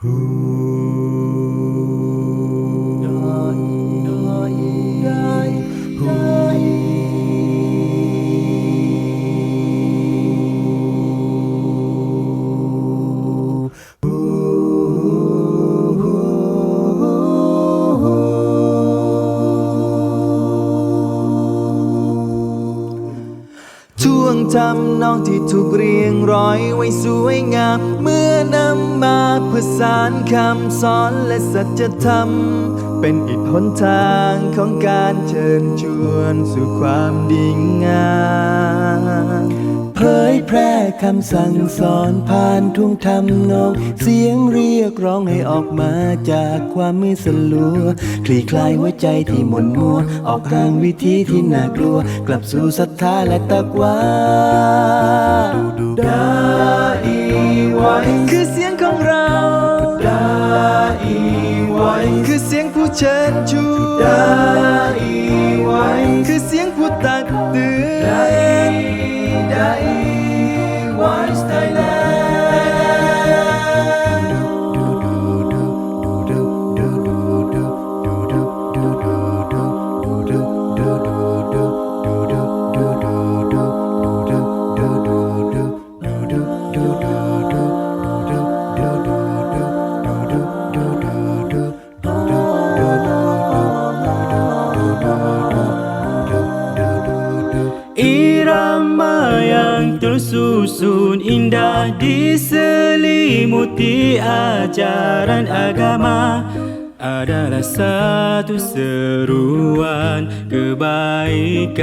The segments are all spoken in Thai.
ช่วงทำนองที่ถูกเรียง ร้อยไว้สวยงาม เมื่อนำมาผสานคำสอนและสัจธรรม เป็นอีกหนทางของการเชิญชวนสู่ความดีงามเผยแพร่คำสั่งสอนผ่านทุ่งทำนอง เสียงเรียกร้องให้ออกมาจากความมืดสลัว คลี่คลายหัวใจที่หม่นมัว ออกห่างวิธีที่น่ากลัว กลับสู่ศรัทธาและตักวา ไว้คือเสียงของเราดาอีไว้คือเสียงผู้เชิญชวดานอีไว้คือเสียงผู้ตักเตือดาน yang tersusun indah diselimuti ajaran agama adalah satu seruan kebaikan.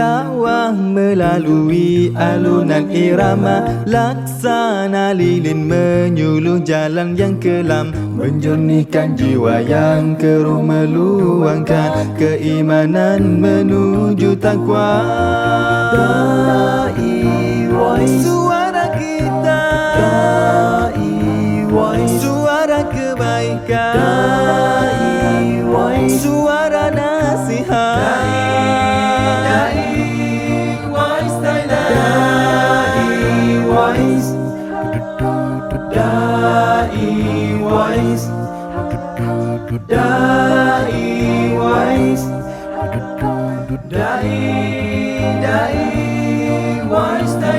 Dakwah melalui alunan irama. Laksana lilin menyuluh jalan yang kelam. Menjernihkan jiwa yang keruh meluangkan keimanan menuju takwa. Dai voice wise. Dai wise. Dai, dai wise.